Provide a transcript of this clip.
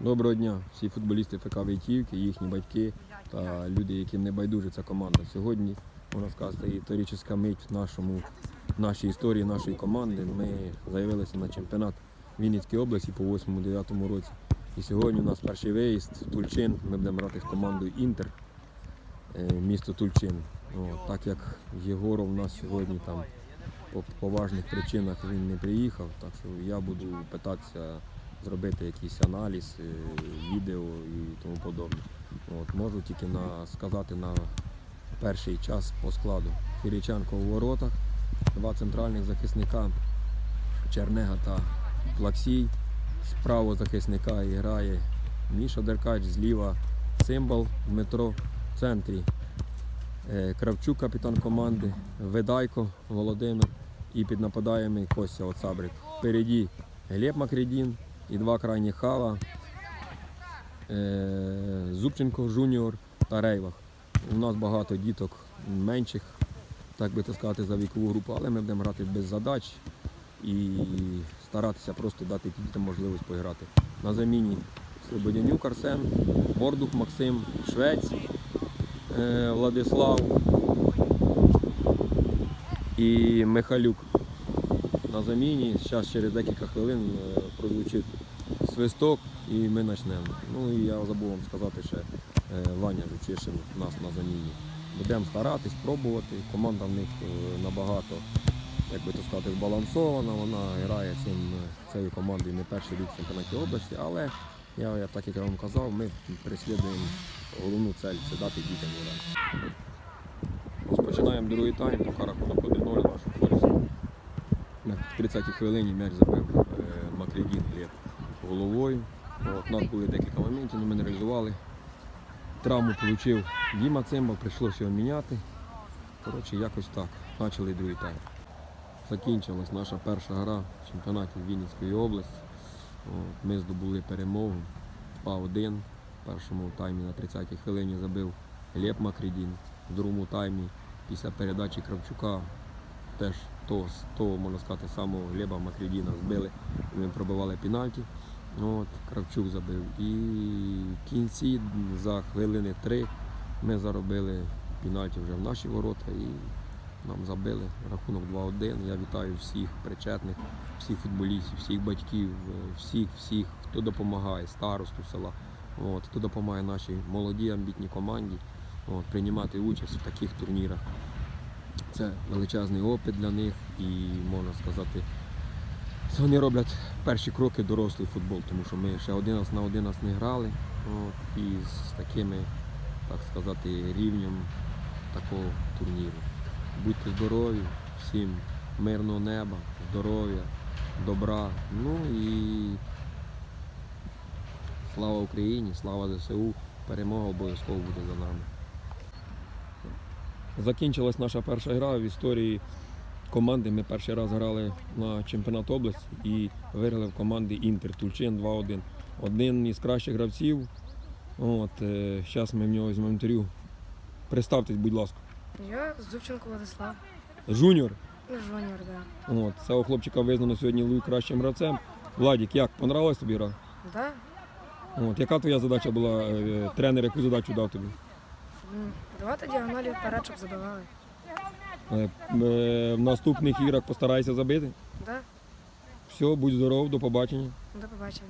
Доброго дня, всі футболісти ФК Вейтівки, їхні батьки та люди, яким не байдуже ця команда. Сьогодні, можна сказати, історична мить в нашому, нашій історії нашої команди. Ми заявилися на чемпіонат Вінницької області по 8-9 році. І сьогодні у нас перший виїзд в Тульчин. Ми будемо грати з командою Інтер, е, місто Тульчин. От, так як Єгоров у нас сьогодні там по поважних причинах він не приїхав, так що я буду питатися зробити якийсь аналіз, відео і тому подобне. От, можу тільки на, сказати на перший час по складу. Кириченко у воротах, два центральних захисника Чернега та Плаксій. Справа захисника грає Міша Деркач, зліва Цимбал Дмитро в центрі. Е, Кравчук, капітан команди, Ведайко Володимир і під нападаємо Костя Оцабрик. Впереді Глеб Макрідін і два крайні хава е, Зубченко Жуніор та Рейвах. У нас багато діток менших, так би то сказати, за вікову групу, але ми будемо грати без задач і старатися просто дати дітям можливість пограти. На заміні Слободянюк Арсен, Мордух Максим, Швець, е, Владислав і Михалюк. На заміні. Зараз через декілька хвилин е, прозвучить свисток і ми почнемо. Ну і я забув вам сказати ще е, Ваня Жучишин нас на заміні. Будемо старатись, пробувати. Команда в них е, набагато, як би то сказати, збалансована. Вона грає цим, цією командою не перший рік в чемпіонаті області, але я, я так як я вам казав, ми переслідуємо головну цель це дати дітям грати. Розпочинаємо другий тайм, поки рахунок 1-0 нашу користь. На 30-й хвилині м'яч забив е, Макрідін головою. От, нас були декілька моментів, але ми не реалізували. Травму отримав Діма Цимбал, прийшлося його міняти. Коротше, якось так. Почали другий тайм. Закінчилась наша перша гра в чемпіонаті Вінницької області. От, ми здобули перемогу 2-1. В першому таймі на 30-й хвилині забив Глеб Макрідін. В другому таймі після передачі Кравчука теж з того, можна сказати, самого Глеба Макрідіна збили. Ми пробивали пенальті. От, Кравчук забив. І в кінці за хвилини три ми заробили пенальті вже в наші ворота і нам забили рахунок 2-1. Я вітаю всіх причетних, всіх футболістів, всіх батьків, всіх, всіх, хто допомагає, старосту села, от, хто допомагає нашій молодій амбітній команді от, приймати участь в таких турнірах. Це величезний опит для них і можна сказати, вони роблять перші кроки дорослий футбол, тому що ми ще 11 на 11 не грали. От, і з такими, так сказати, рівнем такого турніру. Будьте здорові, всім мирного неба, здоров'я, добра. Ну і слава Україні, слава ЗСУ. Перемога обов'язково буде за нами. Закінчилась наша перша гра в історії команди. Ми перший раз грали на чемпіонат області і виграли в команді Інтер Тульчин 2-1. Один із кращих гравців. От, зараз ми в нього візьмемо інтерв'ю. Представтесь, будь ласка. Я Зубченко Владислав. Жуніор. Жонір, да. От, цього хлопчика визнано сьогодні кращим гравцем. Владік, як понравилась тобі гра? Да? От, яка твоя задача була? е, Тренер, яку задачу дав тобі? Давати діагоналі вперед, щоб забивали. Е, е, В наступних іграх постарайся забити. Да? Все, будь здоров, до побачення. До побачення.